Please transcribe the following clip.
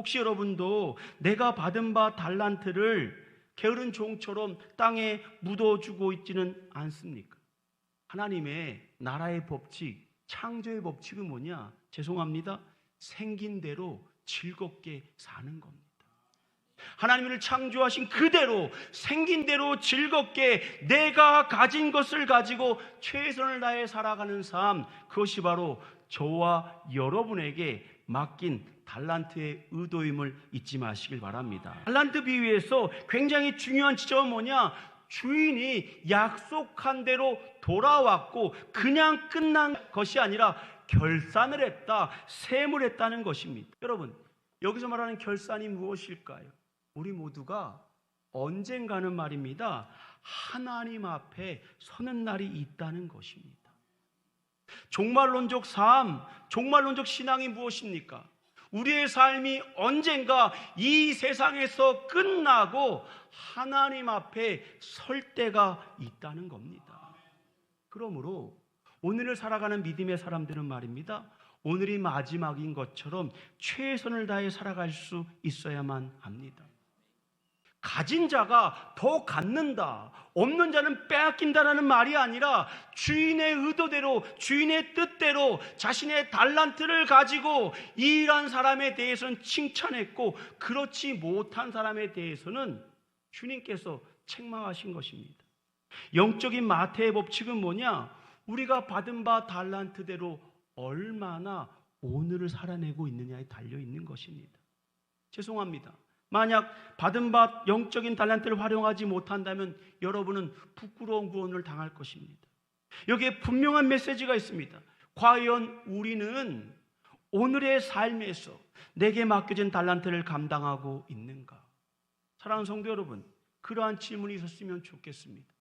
혹시 여러분도 내가 받은 바 달란트를 게으른 종처럼 땅에 묻어주고 있지는 않습니까? 하나님의 나라의 법칙, 창조의 법칙은 뭐냐? 죄송합니다. 생긴 대로 즐겁게 사는 겁니다. 하나님을 창조하신 그대로 생긴 대로 즐겁게 내가 가진 것을 가지고 최선을 다해 살아가는 삶 그것이 바로 저와 여러분에게 맡긴 달란트의 의도임을 잊지 마시길 바랍니다. 달란트 비유에서 굉장히 중요한 지점은 뭐냐? 주인이 약속한 대로 돌아왔고 그냥 끝난 것이 아니라 결산을 했다, 세물했다는 것입니다. 여러분, 여기서 말하는 결산이 무엇일까요? 우리 모두가 언젠가는 말입니다. 하나님 앞에 서는 날이 있다는 것입니다. 종말론적 삶, 종말론적 신앙이 무엇입니까? 우리의 삶이 언젠가 이 세상에서 끝나고 하나님 앞에 설 때가 있다는 겁니다. 그러므로 오늘을 살아가는 믿음의 사람들은 말입니다. 오늘이 마지막인 것처럼 최선을 다해 살아갈 수 있어야만 합니다. 가진 자가 더 갖는다. 없는 자는 빼앗긴다라는 말이 아니라 주인의 의도대로 주인의 뜻대로 자신의 달란트를 가지고 일한 사람에 대해서는 칭찬했고 그렇지 못한 사람에 대해서는 주님께서 책망하신 것입니다. 영적인 마태의 법칙은 뭐냐? 우리가 받은 바 달란트대로 얼마나 오늘을 살아내고 있느냐에 달려 있는 것입니다. 죄송합니다. 만약 받은 바 영적인 달란트를 활용하지 못한다면 여러분은 부끄러운 구원을 당할 것입니다. 여기에 분명한 메시지가 있습니다. 과연 우리는 오늘의 삶에서 내게 맡겨진 달란트를 감당하고 있는가? 사랑하는 성도 여러분, 그러한 질문이 있었으면 좋겠습니다.